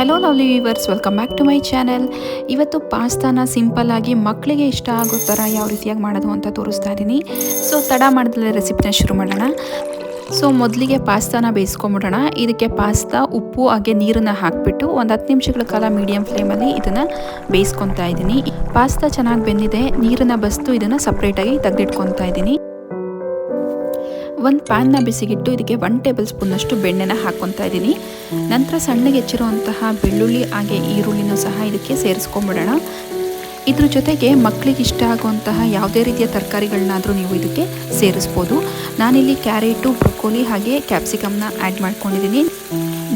Hello lovely viewers welcome back to my channel ಇವತ್ತು ಪಾಸ್ತಾನ simple ಆಗಿ ಮಕ್ಕಳಿಗೆ ಇಷ್ಟ ಆಗೋ ಥರ ಯಾವ ರೀತಿಯಾಗಿ ಮಾಡೋದು ಅಂತ ತೋರಿಸ್ತಾ ಇದ್ದೀನಿ ಸೊ ತಡ ಮಾಡಿದ್ರೆ ರೆಸಿಪಿನ ಶುರು ಮಾಡೋಣ. ಸೊ ಮೊದಲಿಗೆ ಪಾಸ್ತಾನ ಬೇಯಿಸ್ಕೊಂಬಿಡೋಣ. ಇದಕ್ಕೆ ಪಾಸ್ತಾ, ಉಪ್ಪು, ಹಾಗೆ ನೀರನ್ನು ಹಾಕಿಬಿಟ್ಟು ಒಂದು ಹತ್ತು ನಿಮಿಷಗಳ ಕಾಲ ಮೀಡಿಯಮ್ ಫ್ಲೇಮಲ್ಲಿ ಇದನ್ನು ಬೇಯಿಸ್ಕೊತಾ ಇದ್ದೀನಿ ಪಾಸ್ತಾ ಚೆನ್ನಾಗಿ ಬೆಂದಿದೆ. ನೀರನ್ನು ಬಸ್ತು ಇದನ್ನು ಸಪ್ರೇಟಾಗಿ ತೆಗೆದಿಟ್ಕೊತಾ ಇದ್ದೀನಿ ಒಂದು ಪ್ಯಾನ್ನ ಬಿಸಿಗಿಟ್ಟು ಇದಕ್ಕೆ ಒನ್ ಟೇಬಲ್ ಸ್ಪೂನಷ್ಟು ಬೆಣ್ಣೆನ ಹಾಕ್ಕೊತಾ ಇದ್ದೀನಿ. ನಂತರ ಸಣ್ಣಗೆ ಹೆಚ್ಚಿರುವಂತಹ ಬೆಳ್ಳುಳ್ಳಿ ಹಾಗೆ ಈರುಳ್ಳಿನೂ ಸಹ ಇದಕ್ಕೆ ಸೇರಿಸ್ಕೊಂಬಿಡೋಣ. ಇದ್ರ ಜೊತೆಗೆ ಮಕ್ಕಳಿಗೆ ಇಷ್ಟ ಆಗುವಂತಹ ಯಾವುದೇ ರೀತಿಯ ತರಕಾರಿಗಳನ್ನಾದರೂ ನೀವು ಇದಕ್ಕೆ ಸೇರಿಸ್ಬೋದು. ನಾನಿಲ್ಲಿ ಕ್ಯಾರೆಟು ಬ್ರೊಕೋಲಿ ಹಾಗೆ ಕ್ಯಾಪ್ಸಿಕಮ್ನ ಆ್ಯಡ್ ಮಾಡ್ಕೊಂಡಿದ್ದೀನಿ.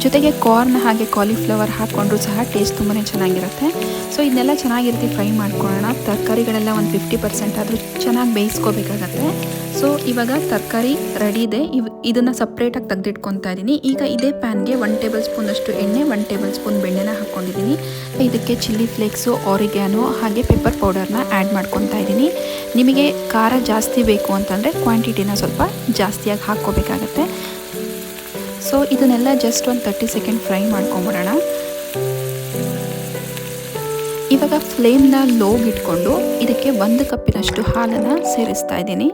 ಜೊತೆಗೆ ಕಾರ್ನ್ ಹಾಗೆ ಕಾಲಿಫ್ಲವರ್ ಹಾಕ್ಕೊಂಡ್ರು ಸಹ ಟೇಸ್ಟ್ ತುಂಬಾ ಚೆನ್ನಾಗಿರುತ್ತೆ. ಸೊ ಇದನ್ನೆಲ್ಲ ಚೆನ್ನಾಗಿರುತ್ತೆ ರೀತಿ ಫ್ರೈ ಮಾಡ್ಕೊಳ್ಳೋಣ. ತರಕಾರಿಗಳೆಲ್ಲ ಒಂದು ಫಿಫ್ಟಿ ಪರ್ಸೆಂಟ್ ಆದರೂ ಚೆನ್ನಾಗಿ ಬೇಯಿಸ್ಕೋಬೇಕಾಗತ್ತೆ. ಸೊ ಇವಾಗ ತರಕಾರಿ ರೆಡಿ ಇದೆ. ಇವ್ ಇದನ್ನು ಸಪ್ರೇಟಾಗಿ ತೆಗೆದಿಟ್ಕೊತಾ ಇದ್ದೀನಿ ಈಗ ಇದೇ ಪ್ಯಾನ್ಗೆ ಒನ್ ಟೇಬಲ್ ಸ್ಪೂನಷ್ಟು ಎಣ್ಣೆ ಒನ್ ಟೇಬಲ್ ಸ್ಪೂನ್ ಬೆಣ್ಣೆನ ಹಾಕ್ಕೊಂಡಿದ್ದೀನಿ ಇದಕ್ಕೆ ಚಿಲ್ಲಿ ಫ್ಲೇಕ್ಸು ಆರಿಗ್ಯಾನು ಹಾಗೆ ಪೆಪ್ಪರ್ ಪೌಡರ್ನ ಆ್ಯಡ್ ಮಾಡ್ಕೊತಾ ಇದ್ದೀನಿ ನಿಮಗೆ ಖಾರ ಜಾಸ್ತಿ ಬೇಕು ಅಂತಂದರೆ ಕ್ವಾಂಟಿಟಿನ ಸ್ವಲ್ಪ ಜಾಸ್ತಿಯಾಗಿ ಹಾಕ್ಕೋಬೇಕಾಗತ್ತೆ. ಸೊ ಇದನ್ನೆಲ್ಲ ಜಸ್ಟ್ ಒಂದು ತರ್ಟಿ ಸೆಕೆಂಡ್ ಫ್ರೈ ಮಾಡ್ಕೊಂಬಿಡೋಣ. ಇವಾಗ ಫ್ಲೇಮ್ನ ಲೋಗಿಟ್ಕೊಂಡು ಇದಕ್ಕೆ ಒಂದು ಕಪ್ಪಿನಷ್ಟು ಹಾಲನ್ನು ಸೇರಿಸ್ತಾ ಇದ್ದೀನಿ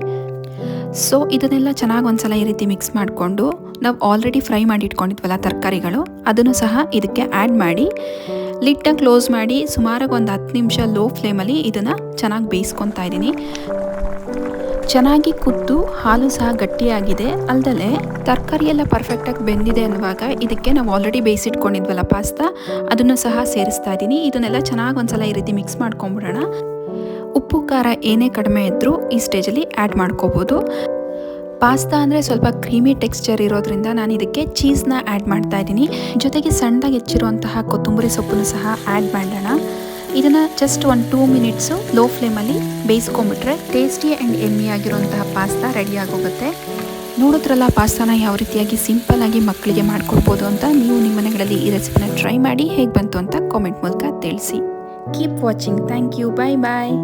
ಸೊ ಇದನ್ನೆಲ್ಲ ಚೆನ್ನಾಗಿ ಒಂದ್ಸಲ ಈ ರೀತಿ ಮಿಕ್ಸ್ ಮಾಡಿಕೊಂಡು, ನಾವು ಆಲ್ರೆಡಿ ಫ್ರೈ ಮಾಡಿ ಇಟ್ಕೊಂಡಿದ್ವಲ್ಲ ತರಕಾರಿಗಳು, ಅದನ್ನು ಸಹ ಇದಕ್ಕೆ ಆ್ಯಡ್ ಮಾಡಿ ಲಿಟ್ಟ ಕ್ಲೋಸ್ ಮಾಡಿ ಸುಮಾರಾಗಿ ಒಂದು ಹತ್ತು ನಿಮಿಷ ಲೋ ಫ್ಲೇಮಲ್ಲಿ ಇದನ್ನು ಚೆನ್ನಾಗಿ ಬೇಯಿಸ್ಕೊತಾ ಇದ್ದೀನಿ. ಚೆನ್ನಾಗಿ ಕುದ್ದು ಹಾಲು ಸಹ ಗಟ್ಟಿಯಾಗಿದೆ. ಅಲ್ದಲೆ ತರಕಾರಿ ಎಲ್ಲ ಪರ್ಫೆಕ್ಟಾಗಿ ಬೆಂದಿದೆ ಅನ್ನುವಾಗ ಇದಕ್ಕೆ ನಾವು ಆಲ್ರೆಡಿ ಬೇಯಿಸಿಟ್ಕೊಂಡಿದ್ವಲ್ಲ ಪಾಸ್ತಾ ಅದನ್ನು ಸಹ ಸೇರಿಸ್ತಾ ಇದ್ದೀನಿ. ಇದನ್ನೆಲ್ಲ ಚೆನ್ನಾಗಿ ಒಂದ್ಸಲ ಈ ರೀತಿ ಮಿಕ್ಸ್ ಮಾಡ್ಕೊಂಬಿಡೋಣ. ಉಪ್ಪು, ಖಾರ ಏನೇ ಕಡಿಮೆ ಇದ್ದರೂ ಈ ಸ್ಟೇಜಲ್ಲಿ ಆ್ಯಡ್ ಮಾಡ್ಕೋಬೋದು. ಪಾಸ್ತಾ ಅಂದರೆ ಸ್ವಲ್ಪ ಕ್ರೀಮಿ ಟೆಕ್ಸ್ಚರ್ ಇರೋದ್ರಿಂದ ನಾನು ಇದಕ್ಕೆ ಚೀಸ್ನ ಆ್ಯಡ್ ಮಾಡ್ತಾ ಇದ್ದೀನಿ. ಜೊತೆಗೆ ಸಣ್ಣದಾಗಿ ಹೆಚ್ಚಿರುವಂತಹ ಕೊತ್ತಂಬರಿ ಸೊಪ್ಪನ್ನು ಸಹ ಆ್ಯಡ್ ಮಾಡೋಣ. ಇದನ್ನು ಜಸ್ಟ್ ಒಂದು ಟೂ ಮಿನಿಟ್ಸು ಲೋ ಫ್ಲೇಮಲ್ಲಿ ಬೇಯಿಸ್ಕೊಂಬಿಟ್ರೆ ಟೇಸ್ಟಿ ಆ್ಯಂಡ್ ಎಮ್ಮಿ ಆಗಿರುವಂತಹ ಪಾಸ್ತಾ ರೆಡಿ ಆಗೋಗುತ್ತೆ. ನೋಡಿದ್ರಲ್ಲ, ಪಾಸ್ತಾನ ಯಾವ ರೀತಿಯಾಗಿ ಸಿಂಪಲ್ಲಾಗಿ ಮಕ್ಕಳಿಗೆ ಮಾಡ್ಕೊಡ್ಬೋದು ಅಂತ ನೀವು ನಿಮ್ಮ ಮನೆಗಳಲ್ಲಿ ಈ ರೆಸಿಪಿನ ಟ್ರೈ ಮಾಡಿ ಹೇಗೆ ಬಂತು ಅಂತ ಕಾಮೆಂಟ್ ಮೂಲಕ ತಿಳಿಸಿ. Keep watching thank you bye bye